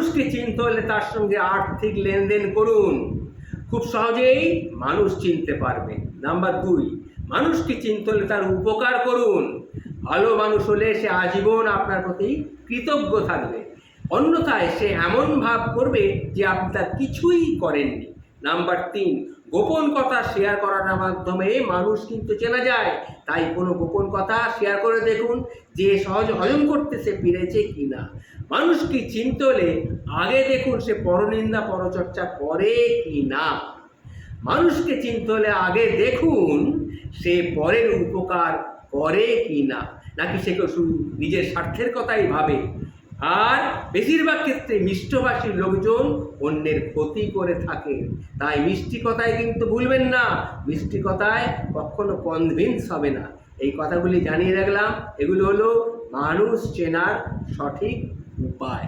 মানুষকে চিনতে হলে তার সঙ্গে আর্থিক লেনদেন করুন। খুব সহজেই মানুষ চিনতে পারবে। নাম্বার দুই, মানুষকে চিনতে হলে তার উপকার করুন। ভালো মানুষ হলে সে আজীবন আপনার প্রতি কৃতজ্ঞ থাকবে। অন্যথায় সে এমন ভাব করবে যে আপনি তার কিছুই করেননি। নাম্বার তিন, গোপন কথা শেয়ার করার মাধ্যমে মানুষ কিন্তু চেনা যায়। তাই কোনো গোপন কথা শেয়ার করে দেখুন যে সহজ হজম করতে সে পেরেছে কি না মানুষকে চিনতে হলে আগে দেখুন সে পরনিন্দা পরচর্চা করে কি না মানুষকে চিনতে হলে আগে দেখুন সে পরের উপকার করে কি না নাকি সে কেউ শুধু নিজের স্বার্থের কথাই ভাবে? আর বেশিরভাগ ক্ষেত্রে মিষ্টভাষী লোকজন অন্যের ক্ষতি করে থাকে। তাই মিষ্টি কথায় কিন্তু ভুলবেন না। মিষ্টি কথায় কখনো কনভিন্স হবে না। এই কথাগুলি জানিয়ে রাখলাম। এগুলো হলো মানুষ চেনার সঠিক উপায়।